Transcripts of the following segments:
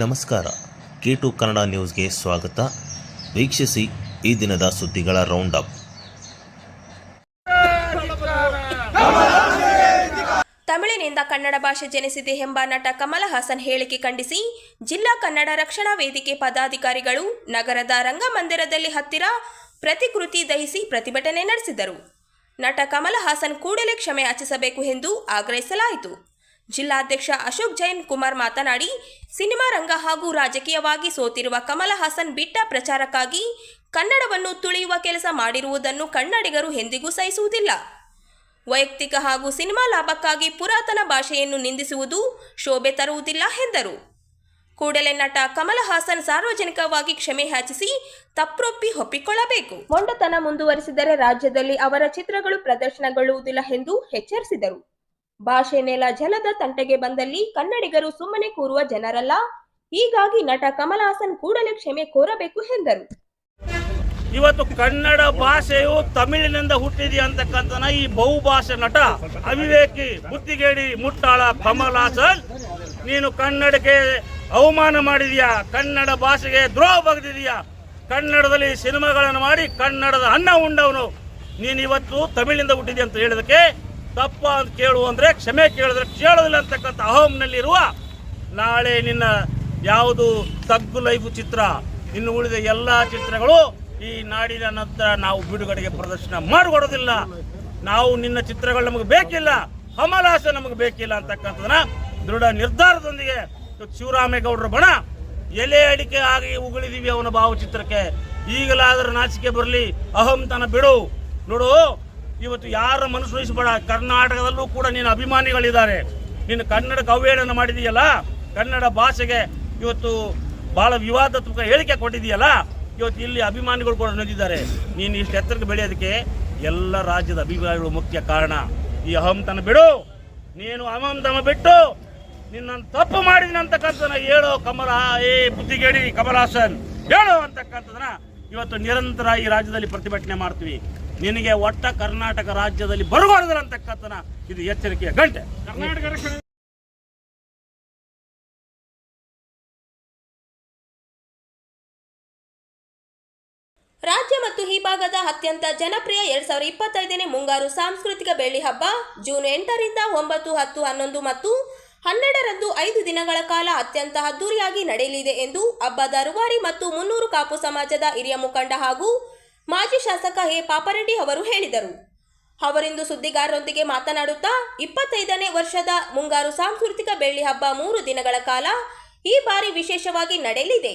ನಮಸ್ಕಾರ. K to Kannada ನ್ಯೂಸ್ಗೆ ಸ್ವಾಗತ. ವೀಕ್ಷಿಸಿ ಈ ದಿನದ ಸುದ್ದಿಗಳ ರೌಂಡ್ ಅಪ್ ತಮಿಳಿನಿಂದ ಕನ್ನಡ ಭಾಷೆ ಜನಿಸಿದೆ ಎಂಬ ನಟ ಕಮಲ ಹಾಸನ್ ಹೇಳಿಕೆ ಖಂಡಿಸಿ, ಜಿಲ್ಲಾ ಕನ್ನಡ ರಕ್ಷಣಾ ವೇದಿಕೆ ಪದಾಧಿಕಾರಿಗಳು ನಗರದ ರಂಗಮಂದಿರದಲ್ಲಿ ಹತ್ತಿರ ಪ್ರತಿಕೃತಿ ದಹಿಸಿ ಪ್ರತಿಭಟನೆ ನಡೆಸಿದರು. ನಟ ಕಮಲ ಹಾಸನ್ ಕೂಡಲೇ ಕ್ಷಮೆ ಯಾಚಿಸಬೇಕು ಎಂದು ಆಗ್ರಹಿಸಲಾಯಿತು. ಜಿಲ್ಲಾಧ್ಯಕ್ಷ ಅಶೋಕ್ ಜೈನ್ ಕುಮಾರ್ ಮಾತನಾಡಿ, ಸಿನಿಮಾ ರಂಗ ಹಾಗೂ ರಾಜಕೀಯವಾಗಿ ಸೋತಿರುವ ಕಮಲ ಹಾಸನ್ ಬಿಟ್ಟ ಪ್ರಚಾರಕ್ಕಾಗಿ ಕನ್ನಡವನ್ನು ತುಳಿಯುವ ಕೆಲಸ ಮಾಡಿರುವುದನ್ನು ಕನ್ನಡಿಗರು ಎಂದಿಗೂ ಸಹಿಸುವುದಿಲ್ಲ. ವೈಯಕ್ತಿಕ ಹಾಗೂ ಸಿನಿಮಾ ಲಾಭಕ್ಕಾಗಿ ಪುರಾತನ ಭಾಷೆಯನ್ನು ನಿಂದಿಸುವುದು ಶೋಭೆ ತರುವುದಿಲ್ಲ ಎಂದರು. ಕೂಡಲೇ ನಟ ಕಮಲ ಹಾಸನ್ ಸಾರ್ವಜನಿಕವಾಗಿ ಕ್ಷಮೆ ಯಾಚಿಸಿ ತಪ್ಪೊಪ್ಪಿ ಒಪ್ಪಿಕೊಳ್ಳಬೇಕು. ಮೊಂಡತನ ಮುಂದುವರಿಸಿದರೆ ರಾಜ್ಯದಲ್ಲಿ ಅವರ ಚಿತ್ರಗಳು ಪ್ರದರ್ಶನಗೊಳ್ಳುವುದಿಲ್ಲ ಎಂದು ಎಚ್ಚರಿಸಿದರು. ಭಾಷೆ ನೆಲ ಜಲದ ತಂಟೆಗೆ ಬಂದಲ್ಲಿ ಕನ್ನಡಿಗರು ಸುಮ್ಮನೆ ಕೂರುವ ಜನರಲ್ಲ. ಹೀಗಾಗಿ ನಟ ಕಮಲ್ ಕೂಡಲೇ ಕ್ಷಮೆ ಕೋರಬೇಕು ಎಂದರು. ಇವತ್ತು ಕನ್ನಡ ಭಾಷೆಯು ತಮಿಳಿನಿಂದ ಹುಟ್ಟಿದೆ ಅಂತಕ್ಕಂಥ ಈ ಬಹುಭಾಷೆ ನಟ ಅವಿವೇಕಿ ಬುದ್ಧಿಗೇಡಿ ಮುಟ್ಟಾಳ ಕಮಲ್ ನೀನು ಕನ್ನಡಕ್ಕೆ ಅವಮಾನ ಮಾಡಿದೀಯಾ? ಕನ್ನಡ ಭಾಷೆಗೆ ದ್ರೋಹ ಬಗೆದಿದೆಯಾ? ಕನ್ನಡದಲ್ಲಿ ಸಿನಿಮಾಗಳನ್ನು ಮಾಡಿ ಕನ್ನಡದ ಅನ್ನ ಉಂಡವನು. ನೀನು ಇವತ್ತು ತಮಿಳಿನಿಂದ ಹುಟ್ಟಿದೆ ಅಂತ ಹೇಳಿದಕ್ಕೆ ತಪ್ಪ ಅಂತ ಕೇಳು ಅಂದರೆ ಕ್ಷಮೆ ಕೇಳಿದ್ರೆ ಕೇಳೋದಿಲ್ಲ ಅಂತಕ್ಕಂಥ ಅಹಂನಲ್ಲಿರುವ ನಾಳೆ ನಿನ್ನ ಯಾವುದು ತಗ್ಗು ಲೈಫ್ ಚಿತ್ರ, ಇನ್ನು ಉಳಿದ ಎಲ್ಲ ಚಿತ್ರಗಳು ಈ ನಾಡಿನ ನಂತರ ನಾವು ಬಿಡುಗಡೆಗೆ ಪ್ರದರ್ಶನ ಮಾಡಿಕೊಡೋದಿಲ್ಲ. ನಾವು ನಿನ್ನ ಚಿತ್ರಗಳು ನಮಗೆ ಬೇಕಿಲ್ಲ, ಹಮಲಾಸೆ ನಮಗೆ ಬೇಕಿಲ್ಲ ಅಂತಕ್ಕಂಥದನ್ನ ದೃಢ ನಿರ್ಧಾರದೊಂದಿಗೆ ಶಿವರಾಮೇಗೌಡರ ಬಣ, ಎಲೆ ಅಡಿಕೆ ಆಗಿ ಉಗುಳಿದೀವಿ ಅವನ ಭಾವಚಿತ್ರಕ್ಕೆ. ಈಗಲಾದರೂ ನಾಚಿಕೆ ಬರಲಿ ಅಹಂತನ ಬಿಡು. ನೋಡು ಇವತ್ತು ಯಾರ ಮನಸ್ಸು ವಹಿಸಬೇಡ ಕರ್ನಾಟಕದಲ್ಲೂ ಕೂಡ ನಿನ್ನ ಅಭಿಮಾನಿಗಳಿದ್ದಾರೆ. ನೀನು ಕನ್ನಡಕ್ಕೆ ಅವಹೇಳನ ಮಾಡಿದೀಯಲ್ಲ? ಕನ್ನಡ ಭಾಷೆಗೆ ಇವತ್ತು ಬಹಳ ವಿವಾದಾತ್ಮಕ ಹೇಳಿಕೆ ಕೊಟ್ಟಿದೆಯಲ್ಲ? ಇವತ್ತು ಇಲ್ಲಿ ಅಭಿಮಾನಿಗಳು ಕೂಡ ನೊಂದಿದ್ದಾರೆ. ನೀನು ಇಷ್ಟು ಎತ್ತರಕ್ಕೆ ಬೆಳೆಯೋದಕ್ಕೆ ಎಲ್ಲ ರಾಜ್ಯದ ಅಭಿಮಾನಿಗಳು ಮುಖ್ಯ ಕಾರಣ. ಈ ಅಹಂತನ ಬಿಡು. ನೀನು ಅಹಂತನ ಬಿಟ್ಟು. ನಿನ್ನನ್ನು ತಪ್ಪು ಮಾಡಿದಿನ ಅಂತಕ್ಕಂಥದನ್ನ ಹೇಳೋ ಕಮಲ, ಏ ಬುದ್ಧಿಗೇಡಿ ಕಮಲ್ ಹಾಸನ್ ಹೇಳು ಅಂತಕ್ಕಂಥದನ್ನ ಇವತ್ತು ನಿರಂತರ ಈ ರಾಜ್ಯದಲ್ಲಿ ಪ್ರತಿಭಟನೆ ಮಾಡ್ತೀವಿ. ನಿನಗೆ ಒಟ್ಟ ಕರ್ನಾಟಕ ರಾಜ್ಯದಲ್ಲಿ ಬರಬಾರ್ದು ಅಂತಕ್ಕಂಥ ಇದು ಎಚ್ಚರಿಕೆಯ ಗಂಟೆ. ಕರ್ನಾಟಕ ರಾಜ್ಯ ಮತ್ತು ಈ ಭಾಗದ ಅತ್ಯಂತ ಜನಪ್ರಿಯ ಎರಡ್ ಸಾವಿರದ ಇಪ್ಪತ್ತೈದನೇ ಮುಂಗಾರು ಸಾಂಸ್ಕೃತಿಕ ಬೆಳ್ಳಿ ಹಬ್ಬ ಜೂನ್ ಎಂಟರಿಂದ ಒಂಬತ್ತು ಹತ್ತು ಹನ್ನೊಂದು ಮತ್ತು ಹನ್ನೆರಡರಂದು ಐದು ದಿನಗಳ ಕಾಲ ಅತ್ಯಂತ ಅದ್ದೂರಿಯಾಗಿ ನಡೆಯಲಿದೆ ಎಂದು ಹಬ್ಬದ ರುವಾರಿ ಮತ್ತು ಮುನ್ನೂರು ಕಾಪು ಸಮಾಜದ ಹಿರಿಯ ಮುಖಂಡ ಹಾಗೂ ಮಾಜಿ ಶಾಸಕ ಎ. ಪಾಪರೆಡ್ಡಿ ಅವರು ಹೇಳಿದರು. ಅವರಿಂದು ಸುದ್ದಿಗಾರರೊಂದಿಗೆ ಮಾತನಾಡುತ್ತಾ, ಇಪ್ಪತ್ತೈದನೇ ವರ್ಷದ ಮುಂಗಾರು ಸಾಂಸ್ಕೃತಿಕ ಬೆಳ್ಳಿ ಹಬ್ಬ ಮೂರು ದಿನಗಳ ಕಾಲ ಈ ಬಾರಿ ವಿಶೇಷವಾಗಿ ನಡೆಯಲಿದೆ.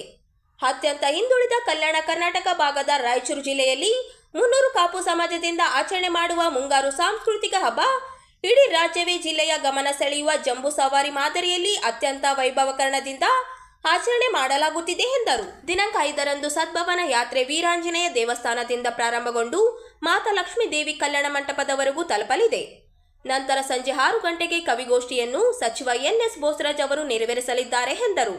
ಅತ್ಯಂತ ಹಿಂದುಳಿದ ಕಲ್ಯಾಣ ಕರ್ನಾಟಕ ಭಾಗದ ರಾಯಚೂರು ಜಿಲ್ಲೆಯಲ್ಲಿ ಮುನ್ನೂರು ಕಾಪು ಸಮಾಜದಿಂದ ಆಚರಣೆ ಮಾಡುವ ಮುಂಗಾರು ಸಾಂಸ್ಕೃತಿಕ ಹಬ್ಬ ಇಡೀ ರಾಜ್ಯವೇ ಜಿಲ್ಲೆಯ ಗಮನ ಸೆಳೆಯುವ ಜಂಬೂ ಸವಾರಿ ಮಾದರಿಯಲ್ಲಿ ಅತ್ಯಂತ ವೈಭವಕರಣದಿಂದ ಆಚರಣೆ ಮಾಡಲಾಗುತ್ತಿದೆ ಎಂದರು. ದಿನಾಂಕ ಐದರಂದು ಸದ್ಭವನ ಯಾತ್ರೆ ವೀರಾಂಜನೇಯ ದೇವಸ್ಥಾನದಿಂದ ಪ್ರಾರಂಭಗೊಂಡು ಮಾತಾ ಲಕ್ಷ್ಮೀ ದೇವಿ ಕಲ್ಯಾಣ ಮಂಟಪದವರೆಗೂ ತಲುಪಲಿದೆ. ನಂತರ ಸಂಜೆ ಆರು ಗಂಟೆಗೆ ಕವಿಗೋಷ್ಠಿಯನ್ನು ಸಚಿವ ಎನ್ಎಸ್ ಬೋಸರಾಜ್ ಅವರು ನೆರವೇರಿಸಲಿದ್ದಾರೆ ಎಂದರು.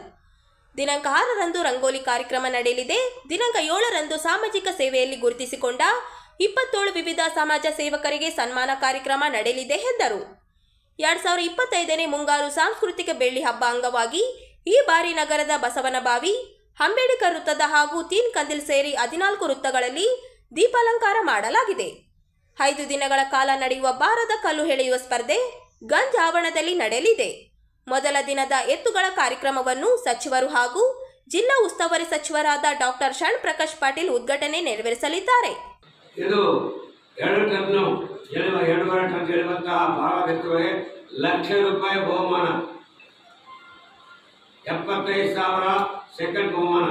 ದಿನಾಂಕ ಆರರಂದು ರಂಗೋಲಿ ಕಾರ್ಯಕ್ರಮ ನಡೆಯಲಿದೆ. ದಿನಾಂಕ ಏಳರಂದು ಸಾಮಾಜಿಕ ಸೇವೆಯಲ್ಲಿ ಗುರುತಿಸಿಕೊಂಡ ಇಪ್ಪತ್ತೇಳು ವಿವಿಧ ಸಮಾಜ ಸೇವಕರಿಗೆ ಸನ್ಮಾನ ಕಾರ್ಯಕ್ರಮ ನಡೆಯಲಿದೆ ಎಂದರು. ಎರಡ್ ಸಾವಿರದ ಇಪ್ಪತ್ತೈದನೇ ಮುಂಗಾರು ಸಾಂಸ್ಕೃತಿಕ ಬೆಳ್ಳಿ ಹಬ್ಬ ಅಂಗವಾಗಿ ಈ ಬಾರಿ ನಗರದ ಬಸವನಬಾವಿ, ಅಂಬೇಡ್ಕರ್ ವೃತ್ತದ ಹಾಗೂ ತೀನ್ ಕಂದಿಲ್ ಸೇರಿ ಹದಿನಾಲ್ಕು ವೃತ್ತಗಳಲ್ಲಿ ದೀಪಾಲಂಕಾರ ಮಾಡಲಾಗಿದೆ. ಐದು ದಿನಗಳ ಕಾಲ ನಡೆಯುವ ಬಾರದ ಕಲ್ಲು ಎಳೆಯುವ ಸ್ಪರ್ಧೆ ಗಂಜ್ ಆವರಣದಲ್ಲಿ ನಡೆಯಲಿದೆ. ಮೊದಲ ದಿನದ ಎತ್ತುಗಳ ಕಾರ್ಯಕ್ರಮವನ್ನು ಸಚಿವರು ಹಾಗೂ ಜಿಲ್ಲಾ ಉಸ್ತುವಾರಿ ಸಚಿವರಾದ ಡಾಕ್ಟರ್ ಶರಣ್ ಪ್ರಕಾಶ್ ಪಾಟೀಲ್ ಉದ್ಘಾಟನೆ ನೆರವೇರಿಸಲಿದ್ದಾರೆ. ಇದು ಎರಡು ಟನ್ನು ಎಳುವ ಎರಡೂವರೆ ಟನ್ ಭಾಳ ವ್ಯಕ್ತಿಗಳಿಗೆ ಲಕ್ಷ ರೂಪಾಯಿ ಬಹುಮಾನ. ಎಪ್ಪತ್ತೈದು ಸಾವಿರ ಸೆಕೆಂಡ್ ಬಹುಮಾನ,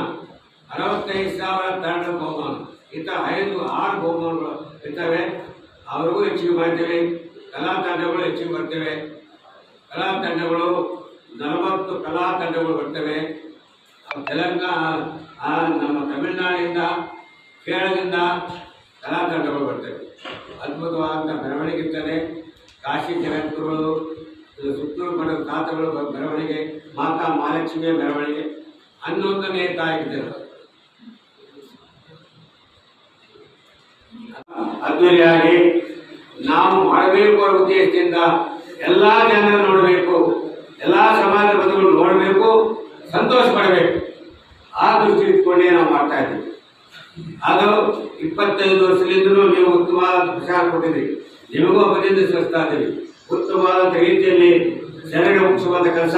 ಅರವತ್ತೈದು ಸಾವಿರ ಥರ್ಡ್ ಬಹುಮಾನ. ಇಂಥ ಐದು, ಆರು ಬಹುಮಾನಗಳು ಇರ್ತವೆ. ಅವ್ರಿಗೂ ಹೆಚ್ಚಿಗೆ ಮಾಡ್ತೇವೆ. ಕಲಾ ತಂಡಗಳು ಹೆಚ್ಚಿಗೆ ಬರ್ತೇವೆ. ಕಲಾ ತಂಡಗಳು ನಲವತ್ತು ಕಲಾ ತಂಡಗಳು ಬರ್ತವೆ. ತೆಲಂಗಾಣ ನಮ್ಮ ತಮಿಳುನಾಡಿಂದ ಕೇರಳದಿಂದ ಕಲಾ ತಂಡಗಳು ಬರ್ತವೆ. ಅದ್ಭುತವಾದಂಥ ಮೆರವಣಿಗೆ ಇರ್ತದೆ. ಕಾಶಿ ಜಗದ್ಗುರುಗಳು ಇದು ಸುತ್ತೂರು ಮಠದ ತಾತಗಳು ಮೆರವಣಿಗೆ, ಮಾತಾ ಮಹಾಲಕ್ಷ್ಮಿಯ ಮೆರವಣಿಗೆ. ಹನ್ನೊಂದನೇ ತಾರೀಕಿದೆ ಅದ್ದೂರಿಯಾಗಿ ನಾವು ಮಾಡಬೇಕು ಅನ್ನೋ ಉದ್ದೇಶದಿಂದ ಎಲ್ಲ ಜನರು ನೋಡಬೇಕು, ಎಲ್ಲ ಸಮಾಜ ಬಂಧುಗಳು ನೋಡಬೇಕು, ಸಂತೋಷ ಪಡಬೇಕು. ಆ ದೃಷ್ಟಿ ಇಟ್ಕೊಂಡೇ ನಾವು ಮಾಡ್ತಾ ಇದ್ದೀವಿ. ಅದು ಇಪ್ಪತ್ತೈದು ವರ್ಷದಿಂದಲೂ ನೀವು ಉತ್ತಮವಾದ ಪ್ರಚಾರ ಕೊಟ್ಟಿದ್ರಿ ನಿಮಗೂ ಅಭಿನಂದಿಸ್ತಾ ಇದ್ದೀವಿ. ಉತ್ತಮವಾದ ರೀತಿಯಲ್ಲಿ ಜನರಿಗೆ ಮುಗಿಸುವಂತ ಕೆಲಸ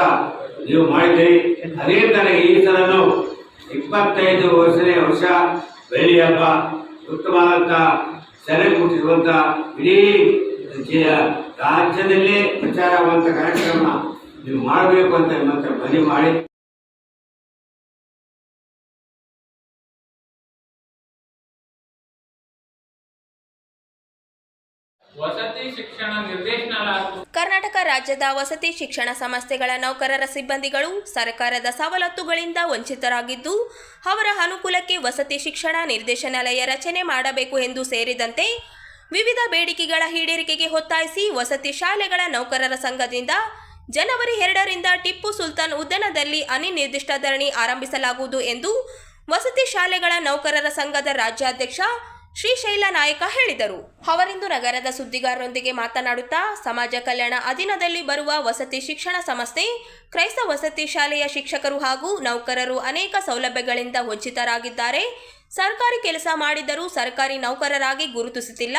ನೀವು ಮಾಡಿದ್ದೀರಿ. ಅದೇ ತರ ಈ ಸಲನು ಇಪ್ಪತ್ತೈದು ವರ್ಷನೇ ವರ್ಷ ಬೆಳ್ಳಿ ಹಬ್ಬ. ಉತ್ತಮವಾದಂಥ ಸೆರೆ ಮುಟ್ಟಿಸುವಂಥ ಇಡೀ ರಾಜ್ಯದಲ್ಲೇ ಪ್ರಚಾರವಂತ ಕಾರ್ಯಕ್ರಮ ನೀವು ಮಾಡಬೇಕು ಅಂತ ಮತ್ತೆ ಮನವಿ ಮಾಡಿ. ರಾಜ್ಯದ ವಸತಿ ಶಿಕ್ಷಣ ಸಂಸ್ಥೆಗಳ ನೌಕರರ ಸಿಬ್ಬಂದಿಗಳು ಸರ್ಕಾರದ ಸವಲತ್ತುಗಳಿಂದ ವಂಚಿತರಾಗಿದ್ದು, ಅವರ ಅನುಕೂಲಕ್ಕೆ ವಸತಿ ಶಿಕ್ಷಣ ನಿರ್ದೇಶನಾಲಯ ರಚನೆ ಮಾಡಬೇಕು ಎಂದು ಸೇರಿದಂತೆ ವಿವಿಧ ಬೇಡಿಕೆಗಳ ಈಡೇರಿಕೆಗೆ ಒತ್ತಾಯಿಸಿ ವಸತಿ ಶಾಲೆಗಳ ನೌಕರರ ಸಂಘದಿಂದ ಜನವರಿ ಎರಡರಿಂದ ಟಿಪ್ಪು ಸುಲ್ತಾನ್ ಉದ್ಯಾನದಲ್ಲಿ ಅನಿರ್ದಿಷ್ಟ ಧರಣಿ ಆರಂಭಿಸಲಾಗುವುದು ಎಂದು ವಸತಿ ಶಾಲೆಗಳ ನೌಕರರ ಸಂಘದ ರಾಜ್ಯಾಧ್ಯಕ್ಷ ಶ್ರೀಶೈಲ ನಾಯಕ ಹೇಳಿದರು. ಅವರಿಂದು ನಗರದ ಸುದ್ದಿಗಾರರೊಂದಿಗೆ ಮಾತನಾಡುತ್ತಾ, ಸಮಾಜ ಕಲ್ಯಾಣ ಅಧೀನದಲ್ಲಿ ಬರುವ ವಸತಿ ಶಿಕ್ಷಣ ಸಂಸ್ಥೆ, ಕ್ರೈಸ್ತ ವಸತಿ ಶಾಲೆಯ ಶಿಕ್ಷಕರು ಹಾಗೂ ನೌಕರರು ಅನೇಕ ಸೌಲಭ್ಯಗಳಿಂದ ವಂಚಿತರಾಗಿದ್ದಾರೆ. ಸರ್ಕಾರಿ ಕೆಲಸ ಮಾಡಿದರೂ ಸರ್ಕಾರಿ ನೌಕರರಾಗಿ ಗುರುತಿಸುತ್ತಿಲ್ಲ.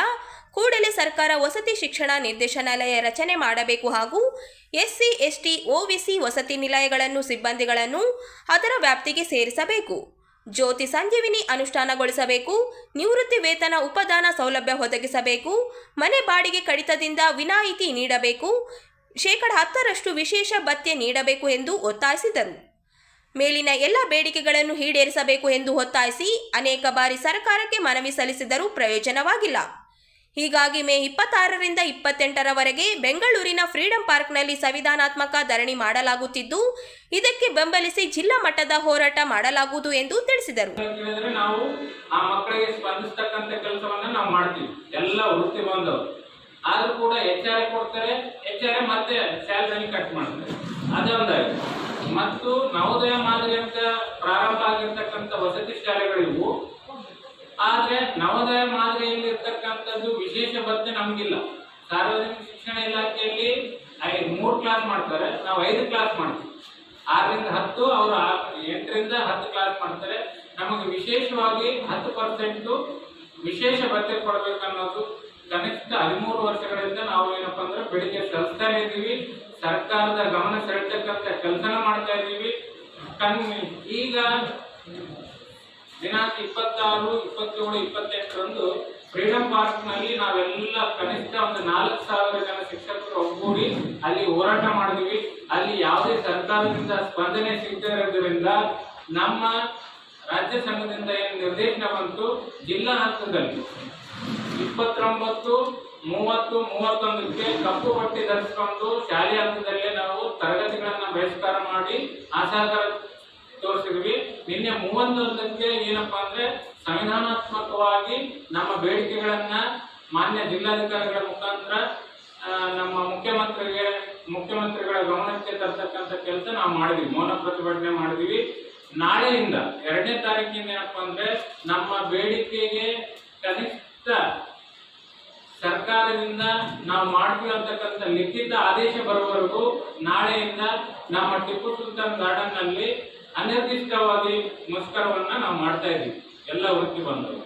ಕೂಡಲೇ ಸರ್ಕಾರ ವಸತಿ ಶಿಕ್ಷಣ ನಿರ್ದೇಶನಾಲಯ ರಚನೆ ಮಾಡಬೇಕು ಹಾಗೂ ಎಸ್ಸಿ, ಎಸ್ಟಿ ಒಬಿಸಿ ವಸತಿ ನಿಲಯಗಳನ್ನು, ಸಿಬ್ಬಂದಿಗಳನ್ನು ಅದರ ವ್ಯಾಪ್ತಿಗೆ ಸೇರಿಸಬೇಕು. ಜ್ಯೋತಿ ಸಂಜೀವಿನಿ ಅನುಷ್ಠಾನಗೊಳಿಸಬೇಕು, ನಿವೃತ್ತಿ ವೇತನ ಉಪದಾನ ಸೌಲಭ್ಯ ಒದಗಿಸಬೇಕು, ಮನೆ ಬಾಡಿಗೆ ಕಡಿತದಿಂದ ವಿನಾಯಿತಿ ನೀಡಬೇಕು, ಶೇಕಡ ಹತ್ತರಷ್ಟು ವಿಶೇಷ ಭತ್ಯೆ ನೀಡಬೇಕು ಎಂದು ಒತ್ತಾಯಿಸಿದರು. ಮೇಲಿನ ಎಲ್ಲ ಬೇಡಿಕೆಗಳನ್ನು ಈಡೇರಿಸಬೇಕು ಎಂದು ಒತ್ತಾಯಿಸಿ ಅನೇಕ ಬಾರಿ ಸರ್ಕಾರಕ್ಕೆ ಮನವಿ ಸಲ್ಲಿಸಿದರೂ ಪ್ರಯೋಜನವಾಗಿಲ್ಲ. ಹೀಗಾಗಿ ಮೇ ಇಪ್ಪತ್ತಾರರಿಂದ ಇಪ್ಪತ್ತೆಂಟರವರೆಗೆ ಬೆಂಗಳೂರಿನ ಫ್ರೀಡಂ ಪಾರ್ಕ್ನಲ್ಲಿ ಸಂವಿಧಾನಾತ್ಮಕ ಧರಣಿ ಮಾಡಲಾಗುತ್ತಿದ್ದು, ಇದಕ್ಕೆ ಬೆಂಬಲಿಸಿ ಜಿಲ್ಲಾ ಮಟ್ಟದ ಹೋರಾಟ ಮಾಡಲಾಗುವುದು ಎಂದು ತಿಳಿಸಿದರು. ನಾವು ಆ ಮಕ್ಕಳಿಗೆ ಸ್ಪಂದಿಸ್ತಕ್ಕಂಥ ಕೆಲಸವನ್ನ ನಾವು ಮಾಡ್ತೀವಿ. ಎಲ್ಲ ವೃತ್ತಿ ಬಂದವರು. ಆದ್ರೂ ಕೂಡ ಎಚ್ಆರ್ ಕೊಡ್ತಾರೆ ಎಚ್ಆರ್ ಮತ್ತೆ ಸ್ಯಾಲರಿ ಕಟ್ ಮಾಡ್ತಾರೆ. ಅದೇ ಒಂದಾಗಿದೆ ಮತ್ತು ನವೋದಯ ಮಾದರಿ ಅಂತ ಪ್ರಾರಂಭ ಆಗಿರ್ತಕ್ಕಂಥ ವಸತಿ ಶಾಲೆಗಳಿವು ಆದ್ರೆ ನವೋದಯ ಮಾದರಿಯಲ್ಲಿ ಇರ್ತಕ್ಕಂಥದ್ದು ವಿಶೇಷ ಭತ್ತೆ ನಮಗಿಲ್ಲ. ಸಾರ್ವಜನಿಕ ಶಿಕ್ಷಣ ಇಲಾಖೆಯಲ್ಲಿ ಮೂರ್ ಕ್ಲಾಸ್ ಮಾಡ್ತಾರೆ, ನಾವು ಐದು ಕ್ಲಾಸ್ ಮಾಡ್ತೀವಿ. ಆರರಿಂದ ಹತ್ತು ಅವರು ಎಂಟರಿಂದ ಹತ್ತು ಕ್ಲಾಸ್ ಮಾಡ್ತಾರೆ. ನಮಗೆ ವಿಶೇಷವಾಗಿ ಹತ್ತು ಪರ್ಸೆಂಟ್ ವಿಶೇಷ ಭತ್ತೆ ಕೊಡಬೇಕು ಅನ್ನೋದು ಕನಿಷ್ಠ ಹದಿಮೂರು ವರ್ಷಗಳಿಂದ ನಾವು ಏನಪ್ಪ ಅಂದ್ರೆ ಬೆಳಿಗ್ಗೆ ಸಲ್ಲಿಸ್ತಾನೆ ಇದ್ದೀವಿ. ಸರ್ಕಾರದ ಗಮನ ಸೆಳೆತಕ್ಕಂಥ ಕೆಲಸನ ಮಾಡ್ತಾ ಇದ್ದೀವಿ. ಈಗ ದಿನಾಂಕ ಇಪ್ಪತ್ತಾರು, ಇಪ್ಪತ್ತೇಳು, ಇಪ್ಪತ್ತೆಂಟರಂದು ಫ್ರೀಡಂ ಪಾರ್ಕ್ನಲ್ಲಿ ನಾವೆಲ್ಲ ಕನಿಷ್ಠ ಒಂದು ನಾಲ್ಕು ಸಾವಿರ ಜನ ಶಿಕ್ಷಕರು ಒಗ್ಗೂಡಿ ಅಲ್ಲಿ ಹೋರಾಟ ಮಾಡಿದ್ವಿ. ಅಲ್ಲಿ ಯಾವುದೇ ಸರ್ಕಾರದಿಂದ ಸ್ಪಂದನೆ ಸಿಗದೇ ಇರೋದ್ರಿಂದ ನಮ್ಮ ರಾಜ್ಯ ಸಂಘದಿಂದ ಏನು ನಿರ್ದೇಶನ ಬಂತು? ಜಿಲ್ಲಾ ಹಂತದಲ್ಲಿ ಇಪ್ಪತ್ತೊಂಬತ್ತು, ಮೂವತ್ತು, ಮೂವತ್ತೊಂದಕ್ಕೆ ಕಪ್ಪು ಬಟ್ಟೆ ಧರಿಸಿಕೊಂಡು ಶಾಲೆ ಹಂತದಲ್ಲೇ ನಾವು ತರಗತಿಗಳನ್ನ ಬಹಿಷ್ಕಾರ ಮಾಡಿ ಅಸಹಕಾರ ತೋರಿಸಿದ್ವಿ. ನಿನ್ನೆ ಮೂವತ್ತೊಂದಕ್ಕೆ ಏನಪ್ಪಾ ಅಂದ್ರೆ ಸಂವಿಧಾನಾತ್ಮಕವಾಗಿ ನಮ್ಮ ಬೇಡಿಕೆಗಳನ್ನ ಮಾನ್ಯ ಜಿಲ್ಲಾಧಿಕಾರಿಗಳ ಮುಖಾಂತರ ನಮ್ಮ ಮುಖ್ಯಮಂತ್ರಿಗೆ, ಮುಖ್ಯಮಂತ್ರಿಗಳ ಗಮನಕ್ಕೆ ತರ್ತಕ್ಕಂಥ ಕೆಲಸ ನಾವು ಮಾಡಿದ್ವಿ. ಮೌನ ಪ್ರತಿಭಟನೆ ಮಾಡಿದ್ವಿ. ನಾಳೆಯಿಂದ ಎರಡನೇ ತಾರೀಕಿಂದ ಏನಪ್ಪಾ ಅಂದ್ರೆ ನಮ್ಮ ಬೇಡಿಕೆಗೆ ಕನಿಷ್ಠ ಸರ್ಕಾರದಿಂದ ನಾವು ಮಾಡ್ತೀವಿ ಅಂತಕ್ಕಂಥ ಲಿಖಿತ ಆದೇಶ ಬರುವವರೆಗೂ ನಾಳೆಯಿಂದ ನಮ್ಮ ಟಿಪ್ಪು ಸುಲ್ತಾನ್ ಗಾರ್ಡನ್ನಲ್ಲಿ ಅನಿರ್ದಿಷ್ಟವಾಗಿ ಮುಷ್ಕರವನ್ನ ನಾವು ಮಾಡ್ತಾ ಇದ್ದೀವಿ. ಎಲ್ಲ ವೃತ್ತಿ ಬಂದವರು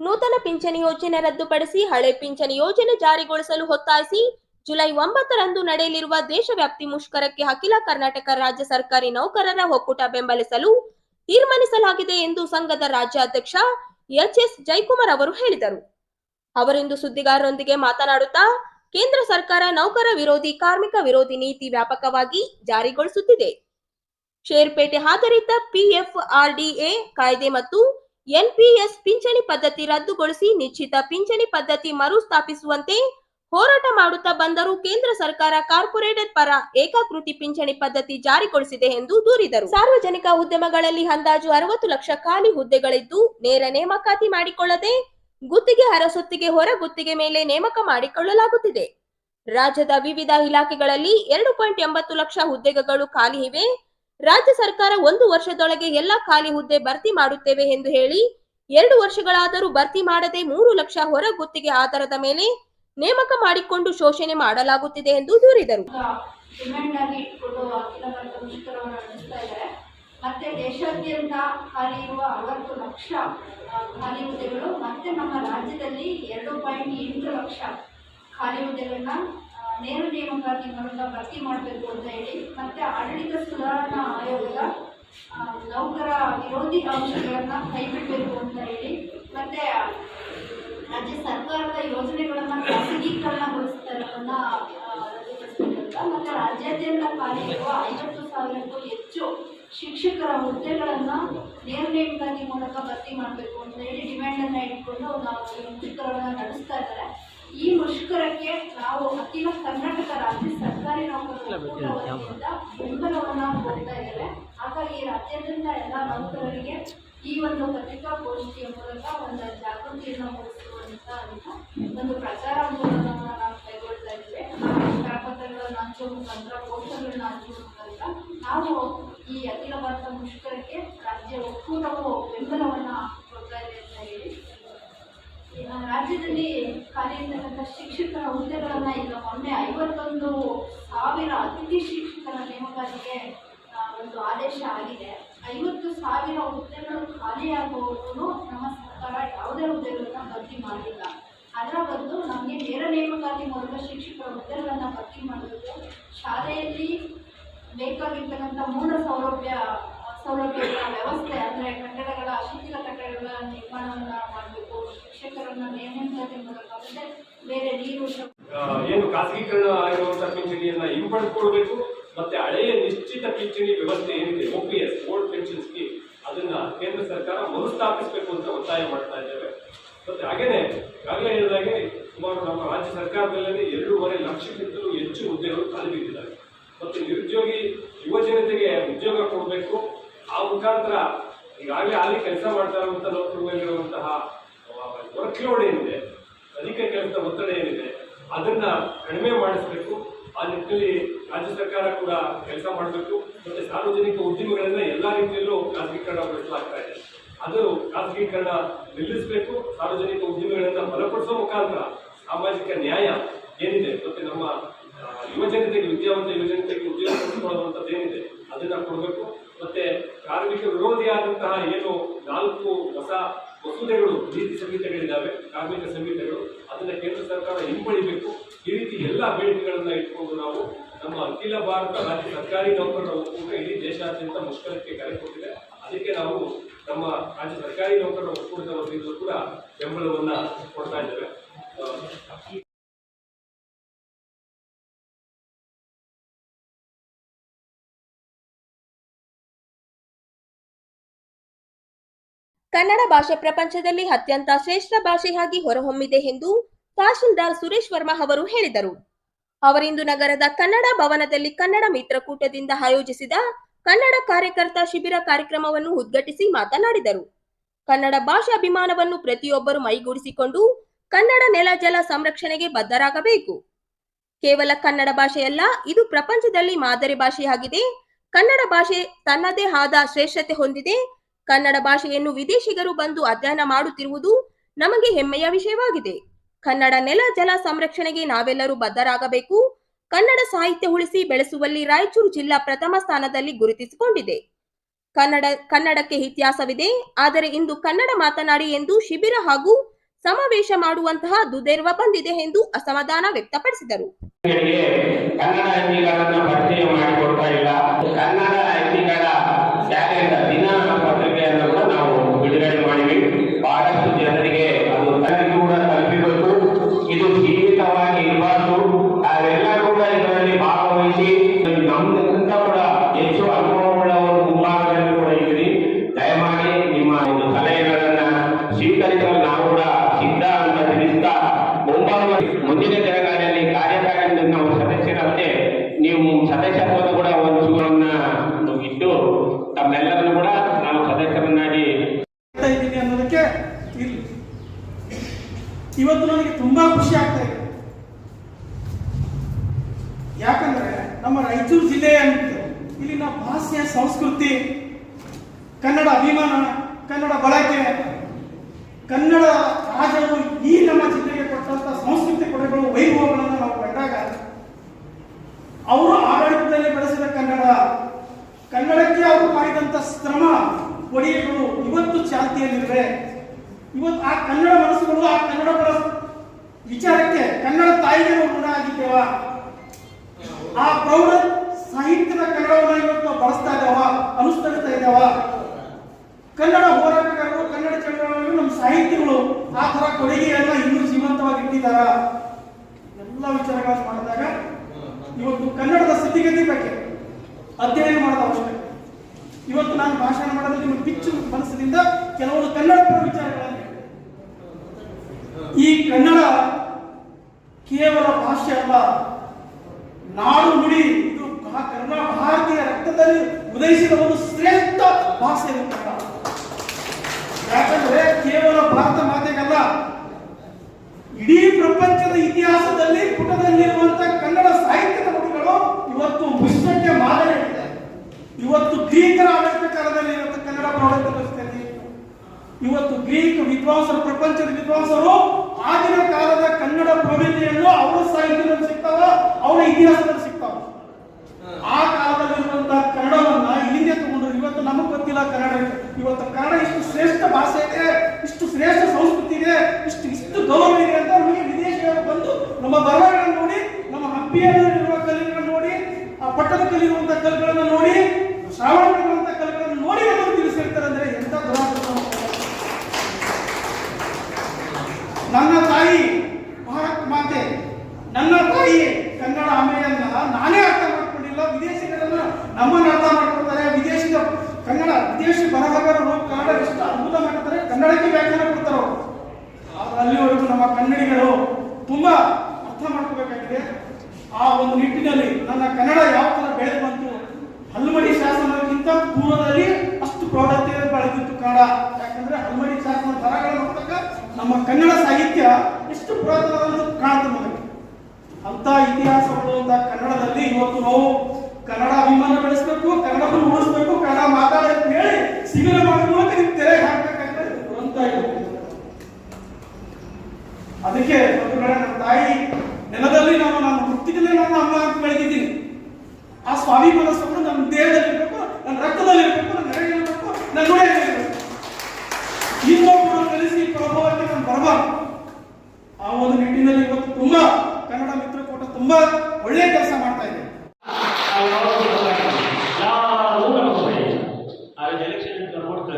ನೂತನ ಪಿಂಚಣಿ ಯೋಜನೆ ರದ್ದುಪಡಿಸಿ ಹಳೆ ಪಿಂಚಣಿ ಯೋಜನೆ ಜಾರಿಗೊಳಿಸಲು ಒತ್ತಾಯಿಸಿ ಜುಲೈ ಒಂಬತ್ತರಂದು ನಡೆಯಲಿರುವ ದೇಶವ್ಯಾಪ್ತಿ ಮುಷ್ಕರಕ್ಕೆ ಅಖಿಲ ಕರ್ನಾಟಕ ರಾಜ್ಯ ಸರ್ಕಾರಿ ನೌಕರರ ಒಕ್ಕೂಟ ಬೆಂಬಲಿಸಲು ತೀರ್ಮಾನಿಸಲಾಗಿದೆ ಎಂದು ಸಂಘದ ರಾಜ್ಯಾಧ್ಯಕ್ಷ ಎಚ್ ಎಸ್ ಜೈಕುಮಾರ್ ಅವರು ಹೇಳಿದರು. ಅವರಿಂದು ಸುದ್ದಿಗಾರರೊಂದಿಗೆ ಮಾತನಾಡುತ್ತಾ, ಕೇಂದ್ರ ಸರ್ಕಾರ ನೌಕರ ವಿರೋಧಿ, ಕಾರ್ಮಿಕ ವಿರೋಧಿ ನೀತಿ ವ್ಯಾಪಕವಾಗಿ ಜಾರಿಗೊಳಿಸುತ್ತಿದೆ. ಷೇರ್ಪೇಟೆ ಆಧಾರಿತ ಪಿಎಫ್ ಆರ್ಡಿಎ ಕಾಯ್ದೆ ಮತ್ತು ಎನ್ಪಿಎಸ್ ಪಿಂಚಣಿ ಪದ್ಧತಿ ರದ್ದುಗೊಳಿಸಿ ನಿಶ್ಚಿತ ಪಿಂಚಣಿ ಪದ್ಧತಿ ಮರುಸ್ಥಾಪಿಸುವಂತೆ ಹೋರಾಟ ಮಾಡುತ್ತಾ ಬಂದರೂ ಕೇಂದ್ರ ಸರ್ಕಾರ ಕಾರ್ಪೊರೇಟರ್ ಪರ ಏಕಾಕೃತಿ ಪಿಂಚಣಿ ಪದ್ಧತಿ ಜಾರಿಗೊಳಿಸಿದೆ ಎಂದು ದೂರಿದರು. ಸಾರ್ವಜನಿಕ ಉದ್ಯಮಗಳಲ್ಲಿ ಅಂದಾಜು ಅರವತ್ತು ಲಕ್ಷ ಖಾಲಿ ಹುದ್ದೆಗಳಿದ್ದು ನೇರ ನೇಮಕಾತಿ ಮಾಡಿಕೊಳ್ಳದೆ ಗುತ್ತಿಗೆ ಹರಸೊತ್ತಿಗೆ ಹೊರ ಗುತ್ತಿಗೆ ಮೇಲೆ ನೇಮಕ ಮಾಡಿಕೊಳ್ಳಲಾಗುತ್ತಿದೆ. ರಾಜ್ಯದ ವಿವಿಧ ಇಲಾಖೆಗಳಲ್ಲಿ ಎರಡು ಪಾಯಿಂಟ್ ಎಂಬತ್ತು ಲಕ್ಷ ಹುದ್ದೆಗಳು ಖಾಲಿ ಇವೆ. ರಾಜ್ಯ ಸರ್ಕಾರ ಒಂದು ವರ್ಷದೊಳಗೆ ಎಲ್ಲ ಖಾಲಿ ಹುದ್ದೆ ಭರ್ತಿ ಮಾಡುತ್ತೇವೆ ಎಂದು ಹೇಳಿ ಎರಡು ವರ್ಷಗಳಾದರೂ ಭರ್ತಿ ಮಾಡದೆ ಮೂರು ಲಕ್ಷ ಹೊರ ಗುತ್ತಿಗೆ ಆಧಾರದ ಮೇಲೆ ನೇಮಕ ಮಾಡಿಕೊಂಡು ಶೋಷಣೆ ಮಾಡಲಾಗುತ್ತಿದೆ ಎಂದು ದೂರಿದರು. ಮತ್ತೆ ದೇಶಾದ್ಯಂತ ಖಾಲಿ ಇರುವ ಅರವತ್ತು ಲಕ್ಷ ಖಾಲಿ ಹುದ್ದೆಗಳು, ಮತ್ತೆ ನಮ್ಮ ರಾಜ್ಯದಲ್ಲಿ ಎರಡು ಪಾಯಿಂಟ್ ಎಂಟು ಲಕ್ಷ ಖಾಲಿ ಹುದ್ದೆಗಳನ್ನ ನೇರ ನೇಮಕಾತಿ ಮೂಲಕ ಭರ್ತಿ ಮಾಡಬೇಕು ಅಂತ ಹೇಳಿ, ಮತ್ತೆ ಆಡಳಿತ ಸುಧಾರಣಾ ಆಯೋಗದ ನೌಕರ ವಿರೋಧಿ ಅಂಶಗಳನ್ನ ಕೈಬಿಡಬೇಕು ಅಂತ ಹೇಳಿ, ಮತ್ತೆ ರಾಜ್ಯ ಸರ್ಕಾರದ ಯೋಜನೆಗಳನ್ನ ಖಾಸಗೀಕರಣಗೊಳಿಸ್ತಾರನ್ನ ಮತ್ತೆ ರಾಜ್ಯಾದ್ಯಂತ ಖಾಲಿ ಇರುವ ಐವತ್ತು ಸಾವಿರಕ್ಕೂ ಹೆಚ್ಚು ಶಿಕ್ಷಕರ ಹುದ್ದೆಗಳನ್ನ ನೇರ ನೇಮಕಾತಿ ಮೂಲಕ ಭರ್ತಿ ಮಾಡಬೇಕು ಅಂತ ಹೇಳಿ ಡಿಮ್ಯಾಂಡ್ ಅನ್ನ ಇಟ್ಕೊಂಡು ನಾವು ಈ ಮುಷ್ಕರವನ್ನ ನಡೆಸ್ತಾ ಇದ್ದಾರೆ. ಈ ಮುಷ್ಕರಕ್ಕೆ ನಾವು ಅಖಿಲ ಕರ್ನಾಟಕ ರಾಜ್ಯ ಸರ್ಕಾರಿ ನೌಕರರ ಒಕ್ಕೂಟ ವತಿಯಿಂದ ಬೆಂಬಲವನ್ನ ಕೊಡ್ತಾ ಇದ್ದೇವೆ ಹಾಗಾಗಿ ರಾಜ್ಯಾದ್ಯಂತ ಎಲ್ಲ ನೌಕರರಿಗೆ ಈ ಒಂದು ಪತ್ರಿಕಾಗೋಷ್ಠಿಯ ಮೂಲಕ ಒಂದು ಜಾಗೃತಿಯನ್ನು ಮೂಡಿಸುವಂತ ಒಂದು ಪ್ರಚಾರ ಮೂಲಕವನ್ನು ನಾವು ಕೈಗೊಳ್ತಾ ಇದ್ದೇವೆ ಕರಪತ್ರಗಳನ್ನು ಹಂಚುವ ಮುಖಾಂತರ ಪೋಸ್ಟರ್ಗಳನ್ನ ಹಂಚುವ ಮುಖಾಂತರ ನಾವು ಈ ಅಖಿಲ ಭಾರತ ಮುಷ್ಕರಕ್ಕೆ ರಾಜ್ಯ ಒಕ್ಕೂಟವು ಬೆಂಬಲವನ್ನ ಕೊಡ್ತಾ ಇದೆ ಅಂತ ಹೇಳಿ. ರಾಜ್ಯದಲ್ಲಿ ಖಾಲಿ ಇರ್ತಕ್ಕಂಥ ಶಿಕ್ಷಕರ ಹುದ್ದೆಗಳನ್ನು ಈಗ ಮೊನ್ನೆ ಐವತ್ತೊಂದು ಸಾವಿರ ಅತಿಥಿ ಶಿಕ್ಷಕರ ನೇಮಕಾತಿಗೆ ಒಂದು ಆದೇಶ ಆಗಿದೆ. ಐವತ್ತು ಸಾವಿರ ಹುದ್ದೆಗಳು ಖಾಲಿಯಾಗುವುದು ನಮ್ಮ ಸರ್ಕಾರ ಯಾವುದೇ ಮಾಡಿಲ್ಲ ಅದರ ಬಂದು ನಮಗೆ ನೇರ ನೇಮಕಾತಿ ಮೂಲಕ ಶಿಕ್ಷಕರ ಹುದ್ದೆಗಳನ್ನು ಭರ್ತಿ ಮಾಡಬೇಕು ಶಾಲೆಯಲ್ಲಿ ಬೇಕಾಗಿರ್ತಕ್ಕಂಥ ಮೂಲ ಸೌಲಭ್ಯ ಸೌಲಭ್ಯಗಳ ವ್ಯವಸ್ಥೆ ಅಂದರೆ ಕಟ್ಟಡಗಳ, ಶಿಥಿಲ ಕಟ್ಟಡಗಳ ನಿರ್ಮಾಣವನ್ನು ಮಾಡಬೇಕು. ಶಿಕ್ಷಕರನ್ನು ನೇಮಕಾತಿ ಮೂಲಕ ಮತ್ತೆ ಬೇರೆ ನೀರು ಏನು ಖಾಸಗೀಕರಣ ಆಗಿರುವಂತಹ ಪಿಂಚಣಿಯನ್ನ ಹಿಂಪಡೆದುಕೊಳ್ಬೇಕು ಮತ್ತೆ ಹಳೆಯ ನಿಶ್ಚಿತ ಪಿಂಚಣಿ ವ್ಯವಸ್ಥೆ ಏನಿದೆ O P S old pension scheme ಅದನ್ನ ಕೇಂದ್ರ ಸರ್ಕಾರ ಮರುಸ್ಥಾಪಿಸಬೇಕು ಅಂತ ಒತ್ತಾಯ ಮಾಡ್ತಾ ಇದ್ದೇವೆ. ಮತ್ತೆ ಹಾಗೇನೆ ಈಗಾಗಲೇ ಹೇಳಿದಾಗೆ ಸುಮಾರು ನಮ್ಮ ರಾಜ್ಯ ಸರ್ಕಾರದಲ್ಲಿ ಎರಡೂವರೆ ಲಕ್ಷಕ್ಕಿಂತಲೂ ಹೆಚ್ಚು ಹುದ್ದೆಗಳು ಖಾಲಿ ಬಿದ್ದಿದ್ದಾವೆ. ಮತ್ತೆ ನಿರುದ್ಯೋಗಿ ಯುವ ಜನತೆಗೆ ಉದ್ಯೋಗ ಕೊಡಬೇಕು. ಆ ಮುಖಾಂತರ ಈಗಾಗಲೇ ಅಲ್ಲಿ ಕೆಲಸ ಮಾಡ್ತಾ ಇರುವಂತಹ ನೌಕರಿಗಳಲ್ಲಿರುವಂತಹ ವರ್ಕ್ ಲೋಡ್ ಏನಿದೆ, ಅಧಿಕ ಕೆಲಸದ ಒತ್ತಡ ಏನಿದೆ, ಅದನ್ನ ಕಡಿಮೆ ಮಾಡಿಸಬೇಕು. ಆ ನಿಟ್ಟಿನಲ್ಲಿ ರಾಜ್ಯ ಸರ್ಕಾರ ಕೂಡ ಕೆಲಸ ಮಾಡಬೇಕು. ಮತ್ತೆ ಸಾರ್ವಜನಿಕ ಉದ್ಯಮಗಳನ್ನ ಎಲ್ಲ ರೀತಿಯಲ್ಲೂ ಖಾಸಗೀಕರಣಗೊಳಿಸಲಾಗ್ತಾ ಇದೆ. ಅದು ಖಾಸಗೀಕರಣ ನಿಲ್ಲಿಸಬೇಕು. ಸಾರ್ವಜನಿಕ ಉದ್ಯಮಿಗಳನ್ನು ಬಲಪಡಿಸುವ ಮುಖಾಂತರ ಸಾಮಾಜಿಕ ನ್ಯಾಯ ಏನಿದೆ? ಮತ್ತೆ ನಮ್ಮ ಯುವಜನತೆಗೆ ಯುವ ಜನತೆಗೆ ವಿದ್ಯಾವಂತ ಯುವಜನತೆಗೆ ಉದ್ಯೋಗ ಕೊಡುವಂಥದ್ದು ಏನಿದೆ? ಅದನ್ನ ಕೊಡಬೇಕು. ಮತ್ತೆ ಕಾರ್ಮಿಕ ವಿರೋಧಿಯಾದಂತಹ ಏನು ನಾಲ್ಕು ಹೊಸ ಮಸೂದೆಗಳು, ನೀತಿ ಸಂಹಿತೆಗಳಿದ್ದಾವೆ, ಕಾರ್ಮಿಕ ಸಂಹಿತೆಗಳು, ಅದನ್ನ ಕೇಂದ್ರ ಸರ್ಕಾರ ಹಿಂಪಡಿಬೇಕು. ಈ ರೀತಿ ಎಲ್ಲ ಬೇಡಿಕೆಗಳನ್ನ ಇಟ್ಕೊಂಡು ನಾವು ನಮ್ಮ ಅಖಿಲ ಭಾರತ ರಾಜ್ಯ ಸರ್ಕಾರಿ ನೌಕರರ ಒಕ್ಕೂಟ ಇಡೀ ದೇಶಾದ್ಯಂತ ಮುಷ್ಕರಕ್ಕೆ ಕರೆ ಕೊಟ್ಟಿದೆ. ಕನ್ನಡ ಭಾಷೆ ಪ್ರಪಂಚದಲ್ಲಿ ಅತ್ಯಂತ ಶ್ರೇಷ್ಠ ಭಾಷೆಯಾಗಿ ಹೊರಹೊಮ್ಮಿದೆ ಎಂದು ತಹಶೀಲ್ದಾರ್ ಸುರೇಶ್ ವರ್ಮಾ ಅವರು ಹೇಳಿದರು. ಅವರಿಂದು ನಗರದ ಕನ್ನಡ ಭವನದಲ್ಲಿ ಕನ್ನಡ ಮಿತ್ರಕೂಟದಿಂದ ಆಯೋಜಿಸಿದ ಕನ್ನಡ ಕಾರ್ಯಕರ್ತ ಶಿಬಿರ ಕಾರ್ಯಕ್ರಮವನ್ನು ಉದ್ಘಾಟಿಸಿ ಮಾತನಾಡಿದರು. ಕನ್ನಡ ಭಾಷಾ ಅಭಿಮಾನವನ್ನು ಪ್ರತಿಯೊಬ್ಬರು ಮೈಗೂಡಿಸಿಕೊಂಡು ಕನ್ನಡ ನೆಲ ಜಲ ಸಂರಕ್ಷಣೆಗೆ ಬದ್ಧರಾಗಬೇಕು. ಕೇವಲ ಕನ್ನಡ ಭಾಷೆಯಲ್ಲ, ಇದು ಪ್ರಪಂಚದಲ್ಲಿ ಮಾದರಿ ಭಾಷೆಯಾಗಿದೆ. ಕನ್ನಡ ಭಾಷೆ ತನ್ನದೇ ಆದ ಶ್ರೇಷ್ಠತೆ ಹೊಂದಿದೆ. ಕನ್ನಡ ಭಾಷೆಯನ್ನು ವಿದೇಶಿಗರು ಬಂದು ಅಧ್ಯಯನ ಮಾಡುತ್ತಿರುವುದು ನಮಗೆ ಹೆಮ್ಮೆಯ ವಿಷಯವಾಗಿದೆ. ಕನ್ನಡ ನೆಲ ಜಲ ಸಂರಕ್ಷಣೆಗೆ ನಾವೆಲ್ಲರೂ ಬದ್ಧರಾಗಬೇಕು. ಕನ್ನಡ ಸಾಹಿತ್ಯ ಉಳಿಸಿ ಬೆಳೆಸುವಲ್ಲಿ ರಾಯಚೂರು ಜಿಲ್ಲಾ ಪ್ರಥಮ ಸ್ಥಾನದಲ್ಲಿ ಗುರುತಿಸಿಕೊಂಡಿದೆ. ಕನ್ನಡ, ಕನ್ನಡಕ್ಕೆ ಇತಿಹಾಸವಿದೆ, ಆದರೆ ಇಂದು ಕನ್ನಡ ಮಾತನಾಡಿ ಎಂದು ಶಿಬಿರ ಹಾಗೂ ಸಮಾವೇಶ ಮಾಡುವಂತಹ ದುದೇರ್ವ ಬಂದಿದೆ ಎಂದು ಅಸಮಾಧಾನ ವ್ಯಕ್ತಪಡಿಸಿದರು. ಕನ್ನಡ ಬಿಡುಗಡೆ ಮಾಡಿವಿ ಬಹಳಷ್ಟು ಜನರಿಗೆ ಅದು ತನಗೂ ಕೂಡ ತಲುಪಿಬೇಕು ಇದು ಸೀಮಿತವಾಗಿ ಇರಬಾರ್ದು ನಾವೆಲ್ಲರೂ ಕೂಡ ಇದರಲ್ಲಿ ಭಾಗವಹಿಸಿ ನಮ್ಗಿಂತ ಕೂಡ ಹೆಚ್ಚು ಅನುಭವವುಳ್ಳವರು ಮುಂಭಾಗದಲ್ಲಿ ಕೂಡ ಇದ್ದೀರಿ ದಯಮಾಡಿ ನಿಮ್ಮ ಒಂದು ಸಲಹೆಗಳನ್ನ ಸ್ವೀಕರಿಸಲು ನಾವು ಕೂಡ ಸಿದ್ಧ ಅಂತ ತಿಳಿಸ್ತಾ ಮುಂಬರುವ ಮುಂದಿನ ದಿನಗಳಲ್ಲಿ ಕಾರ್ಯಕಾರಿಯಿಂದ ನಾವು ಸದಸ್ಯರಂತೆ ನೀವು ಸದಸ್ಯತ್ವದ ಕೂಡ ಒಂದು ಚೂರನ್ನ ಇಟ್ಟು ತಮ್ಮೆಲ್ಲರನ್ನು ಕೂಡ ನಾವು ಸದಸ್ಯರನ್ನಾಗಿ ಮಾಡ್ತಾ ಇದ್ದೀನಿ ಅನ್ನೋದಕ್ಕೆ ಇರಲಿ ಇವತ್ತು ನನಗೆ ತುಂಬಾ ಖುಷಿ ಆಗ್ತಾ ಇದೆ ಯಾಕಂದ್ರೆ ನಮ್ಮ ರಾಯಚೂರು ಜಿಲ್ಲೆ ಏನಿದೆ ಇಲ್ಲಿನ ಭಾಷೆ ಸಂಸ್ಕೃತಿ ಕನ್ನಡ ಅಭಿಮಾನ ಕನ್ನಡ ಬಳಕೆ ಕನ್ನಡ ರಾಜರು ಈ ನಮ್ಮ ಜಿಲ್ಲೆಗೆ ಕೊಟ್ಟಂತ ಸಂಸ್ಕೃತಿ ಕೊಡುಗೆಗಳು ವೈಭವಗಳನ್ನು ನಾವು ಕಂಡಾಗ ಅವರು ಆಡಳಿತದಲ್ಲಿ ಬೆಳೆಸಿದ ಕನ್ನಡ ಕನ್ನಡಕ್ಕೆ ಅವರು ಮಾಡಿದಂತ ಶ್ರಮ ಕೊಡುಗೆಗಳು ಇವತ್ತು ಚಾಲ್ತಿಯಲ್ಲಿವೆ ಇವತ್ತು ಆ ಕನ್ನಡ ಮನಸ್ಸುಗಳು ಆ ಕನ್ನಡ ಪರ ವಿಚಾರಕ್ಕೆ ಕನ್ನಡ ತಾಯಿಗೆ ಋಣ ಆಗಿದ್ದೇವ ಆ ಪ್ರೌಢ ಸಾಹಿತ್ಯದ ಕನ್ನಡವನ್ನು ಇವತ್ತು ಬಳಸ್ತಾ ಇದ್ದಾವ ಅನುಸರಿಸ್ತಾ ಇದ್ದಾವ. ಕನ್ನಡ ಹೋರಾಟಗಾರರು, ಕನ್ನಡ ಚಳವಳಿಗಳು ನಮ್ಮ ಸಾಹಿತ್ಯಗಳು ಆ ತರ ಕೊಡುಗೆಯನ್ನ ಇನ್ನೂ ಜೀವಂತವಾಗಿ ಇಟ್ಟಿದ್ದಾರ? ಎಲ್ಲ ವಿಚಾರಗಳನ್ನು ಮಾಡಿದಾಗ ಇವತ್ತು ಕನ್ನಡದ ಸ್ಥಿತಿಗತಿ ಬಗ್ಗೆ ಅಧ್ಯಯನ ಮಾಡದ ಅವಶ್ಯಕತೆ ಇವತ್ತು ನಾನು ಭಾಷಣ ಮಾಡೋದು ನಿಮ್ಮ ಪಿಚ್ಚು ಮನಸ್ಸಿನಿಂದ ಕೆಲವರು ಕನ್ನಡ ಪರ ವಿಚಾರಗಳನ್ನು ಈ ಕನ್ನಡ ಕೇವಲ ಭಾಷೆ ಅಲ್ಲ. ನಾಡು ನುಡಿ, ಇದು ಕನ್ನಡ ಭಾರತೀಯ ರಕ್ತದಲ್ಲಿ ಉದಯಿಸಿದ ಒಂದು ಶ್ರೇಷ್ಠ ಭಾಷೆ ಯಾಕಂದ್ರೆ ಕೇವಲ ಭಾರತ ಮಾತೆಗಲ್ಲ, ಇಡೀ ಪ್ರಪಂಚದ ಇತಿಹಾಸದಲ್ಲಿ ಪುಟದಲ್ಲಿರುವಂತಹ ಕನ್ನಡ ಸಾಹಿತ್ಯದ ನುಡಿಗಳು ಇವತ್ತು ವಿಶ್ವಕ್ಕೆ ಮಾದರಿಯಾಗಿದೆ ಇವತ್ತು ಭೀಕರ ಆಡಳಿತ ಕಾಲದಲ್ಲಿ ಕನ್ನಡ ವ್ಯವಸ್ಥೆಯಲ್ಲಿ ಇವತ್ತು ಗ್ರೀಕ್ ವಿದ್ವಾಂಸರು, ಪ್ರಪಂಚದ ವಿದ್ವಾಂಸರು ಆಗಿನ ಕಾಲದ ಕನ್ನಡ ಪ್ರವಿಧಿಯನ್ನು ಅವರ ಸಾಹಿತ್ಯದಲ್ಲಿ ಸಿಗ್ತಾವ, ಅವರ ಇತಿಹಾಸದಲ್ಲಿ ಸಿಗ್ತಾವ. ಆ ಕಾಲದಲ್ಲಿರುವಂತಹ ಕನ್ನಡವನ್ನ ಇಲ್ಲಿಂದ ತಗೊಂಡ್ರು ಇವತ್ತು ನಮಗೆ ಗೊತ್ತಿಲ್ಲ ಕನ್ನಡ. ಇವತ್ತು ಕನ್ನಡ ಇಷ್ಟು ಶ್ರೇಷ್ಠ ಭಾಷೆ ಇದೆ, ಇಷ್ಟು ಶ್ರೇಷ್ಠ ಸಂಸ್ಕೃತಿ ಇದೆ, ಇಷ್ಟು ಇಷ್ಟು ಗೌರವ ಇದೆ ಅಂತ ನಮಗೆ ವಿದೇಶಿಯರು ಬಂದು ನಮ್ಮ ಬರಹಗಳನ್ನು ನೋಡಿ, ನಮ್ಮ ಹಂಪಿಯಲ್ಲಿರುವ ಕಲೆಗಳನ್ನು ನೋಡಿ, ಆ ಪಟ್ಟದ ಕಲಿಯುವಂತಹ ಕಲೆಗಳನ್ನು ನೋಡಿ ಶ್ರಾವಣ ಕಲೆಗಳನ್ನು ನೋಡಿ ನಮಗೆ ತಿಳಿಸಿರ್ತಾರೆ ಅಂದ್ರೆ ನನ್ನ ತಾಯಿ ಭಾರತ್ ಮಾತೆ, ನನ್ನ ತಾಯಿ ಕನ್ನಡ ಅಮೆಯನ್ನ ನಾನೇ ಅರ್ಥ ಮಾಡ್ಕೊಂಡಿಲ್ಲ. ವಿದೇಶಿಗರನ್ನ ನಮ್ಮನ್ನ ಅರ್ಥ ಮಾಡ್ಕೊಳ್ತಾರೆ. ವಿದೇಶಿಗ ಕನ್ನಡ, ವಿದೇಶಿ ಬರಹಗಾರರು ಕನ್ನಡ ಎಷ್ಟು ಅದ್ಭುತ ಮಾಡ್ತಾರೆ. ಕನ್ನಡಕ್ಕೆ ವ್ಯಾಖ್ಯಾನ ಕೊಡ್ತಾರೋ? ಅಲ್ಲಿವರೆಗೂ ನಮ್ಮ ಕನ್ನಡಿಗರು ತುಂಬಾ ಅರ್ಥ ಮಾಡ್ಕೋಬೇಕಾಗಿದೆ. ಆ ಒಂದು ನಿಟ್ಟಿನಲ್ಲಿ ನನ್ನ ಕನ್ನಡ ಯಾವ ತರ ಬೆಳೆದು ಬಂತು? ಹಲ್ಮಡಿ ಶಾಸನಕ್ಕಿಂತ ಪೂರ್ವದಲ್ಲಿ ಅಷ್ಟು ಪ್ರೌಢತೆ ಬೆಳೆದಿತ್ತು ಕನ್ನಡ. ನಮ್ಮ ಕನ್ನಡ ಸಾಹಿತ್ಯ ಎಷ್ಟು ಪುರಾತನವನ್ನು ಕಾಣ್ತದೆ ನಮಗೆ ಅಂತ ಇತಿಹಾಸಗಳು ಅಂತ ಕನ್ನಡದಲ್ಲಿ ಇವತ್ತು ನಾವು ಕನ್ನಡ ಅಭಿಮಾನ ಬೆಳೆಸಬೇಕು, ಕನ್ನಡವನ್ನು ಉಳಿಸ್ಬೇಕು, ಕನ್ನಡ ಮಾತಾಡೋದು ಹೇಳಿ ಸಿಗಲ ಮೂಲಕ ನೀವು ತೆರೆಗೆ ಹಾಕಬೇಕಾಗ್ತದೆ. ಅದಕ್ಕೆ ಒಂದು ನಮ್ಮ ತಾಯಿ ನೆಲದಲ್ಲಿ ನಾನು ನನ್ನ ಹುಟ್ಟಿದಲ್ಲೇ ನನ್ನ ಅಮ್ಮ ಅಂತ ಬೆಳೆದಿದ್ದೀನಿ. ಆ ಸ್ವಾಭಿಮಾನ ಸ್ವಪ್ನ ನಮ್ಮ ದೇಹದಲ್ಲಿ ಇರಬೇಕು ನನ್ನ ರಕ್ತದಲ್ಲಿ ಇರಬೇಕು ನನ್ನ ನೆರೆಗೆ ಇರಬೇಕು ನನ್ನ ಇರಬೇಕು ಇನ್ನೊಬ್ಬರು ಕಲಿಸಿ ಆ ಒಂದು ನಿಟ್ಟಿನಲ್ಲಿ ಇವತ್ತು ತುಂಬಾ ಕನ್ನಡ ಮಿತ್ರಕೂಟ ತುಂಬಾ ಒಳ್ಳೆ ಕೆಲಸ ಮಾಡ್ತಾ ಇದೆ. ಎಲೆಕ್ಷನ್ ನೋಡ್ತಾ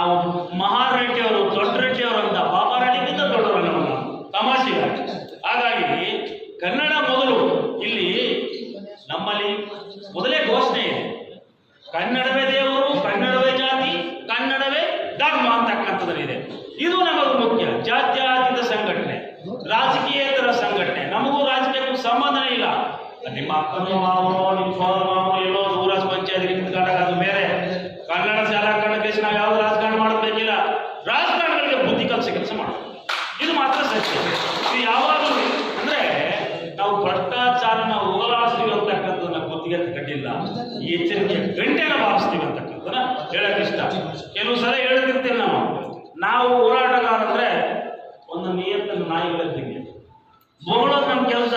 ನಾವು ಮಹಾರೆಡ್ಡಿ ಅವರು ದೊಡ್ಡ ರೆಡ್ಡಿ ಅವರು ಅಂತ ಬಾಬಾ ರೆಡ್ಡಿಗಿಂತ ದೊಡ್ಡವರು ನಮ್ಮ ತಮಾಷೆಗೆ ಹಾಗಾಗಿ ಕನ್ನಡ ಮೊದಲು ಇಲ್ಲಿ ನಮ್ಮಲ್ಲಿ ಮೊದಲೇ ಘೋಷಣೆ ಇದೆ ಕನ್ನಡವೇ ದೇವರು ಕನ್ನಡವೇ ಜಾತಿ ಕನ್ನಡವೇ ಧರ್ಮ ಅಂತಕ್ಕಂಥದ್ದಿದೆ ಇದು ನಮಗೆ ಮುಖ್ಯ ಜಾತ್ಯತೀತ ಸಂಘಟನೆ ರಾಜಕೀಯೇತರ ಸಂಘಟನೆ ನಮಗೂ ರಾಜಕೀಯಕ್ಕೂ ಸಂಬಂಧನೇ ಇಲ್ಲ ನಿಮ್ಮ ಅಪ್ಪನ ಮಾವನೋ ನಿಮ್ಮ ಸೋದರ ಮಾವನೋ ಎಲ್ಲೋ ದೂರ ಪಂಚಾಯತ್ ನಿಂತ್ಕೊಂಡಾಗ ಅದು ಬೇರೆ ಕನ್ನಡ ಶಾಲಾ ಕನ್ನಡ ನಾವು ಯಾವ್ದು ರಾಜಕಾರಣ ಮಾಡಬೇಕಿಲ್ಲ ರಾಜಕಾರಣಗಳಿಗೆ ಬುದ್ಧಿ ಕಲಿಸಿ ಕೆಲಸ ಮಾಡೋದು ಇದು ಮಾತ್ರ ಸತ್ಯ ಇದು ಯಾವಾಗಲೂ ಅಂದ್ರೆ ನಾವು ಭ್ರಷ್ಟಾಚಾರನ ಹೋಗಲಾಡಿಸ್ತೀವಿ ಅಂತಕ್ಕಂಥದ್ದನ್ನ ತಗೊಂಡಿಲ್ಲ ಈ ಎಚ್ಚರಿಕೆ ಗಂಟೆನ ಬಾರಿಸ್ತೀವಿ ಅಂತಕ್ಕಂಥದ್ದನ್ನ ಹೇಳಕ್ ಇಷ್ಟ ಕೆಲವು ಸಲ ಹೇಳ್ತಿರ್ತೀವಿ ನಾವು. ನಾವು ಹೋರಾಟಗಾರ ಅಂದ್ರೆ ಒಂದು ನಿಯತ್ತನ್ನು ನಾಯಿಗಳಿದ್ದಂಗೆ ಬೊಗಳೋದು ನಮ್ಮ ಕೆಲಸ.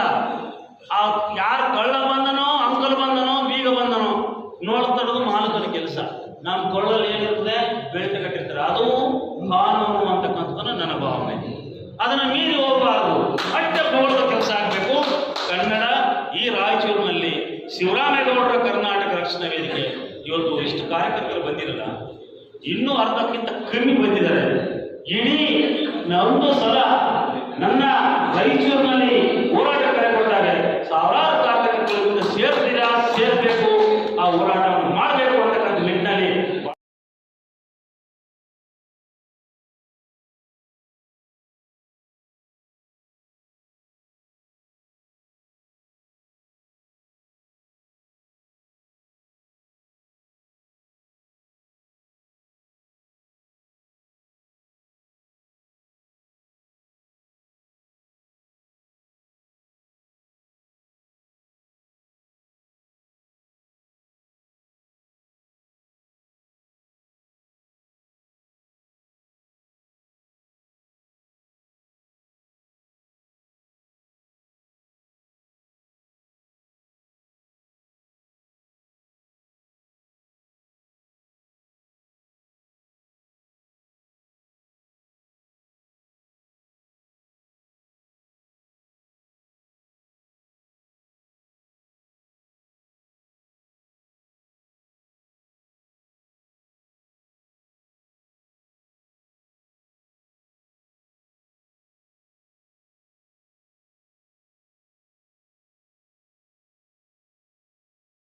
ಆ ಯಾರು ಕಳ್ಳ ಬಂದನೋ, ಅಂಕಲ್ ಬಂದನೋ, ಬೀಗ ಬಂದನೋ ನೋಡ್ತಡೋದು ಮಾಲಕನ ಕೆಲಸ. ನಮ್ಮ ಕೊಳ್ಳಲ್ಲಿ ಏನಿರುತ್ತೆ? ಬೆಳ್ತ ಕಟ್ಟಿರ್ತಾರೆ. ಅದು ಕಾನೂನು ಅಂತಕ್ಕಂಥದ್ದನ್ನು ನನ್ನ ಭಾವನೆ. ಅದನ್ನ ಮೀರಿ ಹೋಗಬಾರದು. ಅಡ್ಡ ಬೋಳದ ಕೆಲಸ ಆಗಬೇಕು. ಕನ್ನಡ ಈ ರಾಯಚೂರಿನಲ್ಲಿ ಕರ್ನಾಟಕ ರಕ್ಷಣಾ ವೇದಿಕೆ ಇವತ್ತು ಇಷ್ಟು ಕಾರ್ಯಕರ್ತರು ಬಂದಿರಲ್ಲ, ಇನ್ನೂ ಅರ್ಧಕ್ಕಿಂತ ಕಮ್ಮಿ ಬಂದಿದ್ದಾರೆ. ಇಡೀ ಒಂದು ಸಲ ನನ್ನ ರೈಚೂರಿನಲ್ಲಿ ಹೋರಾಟ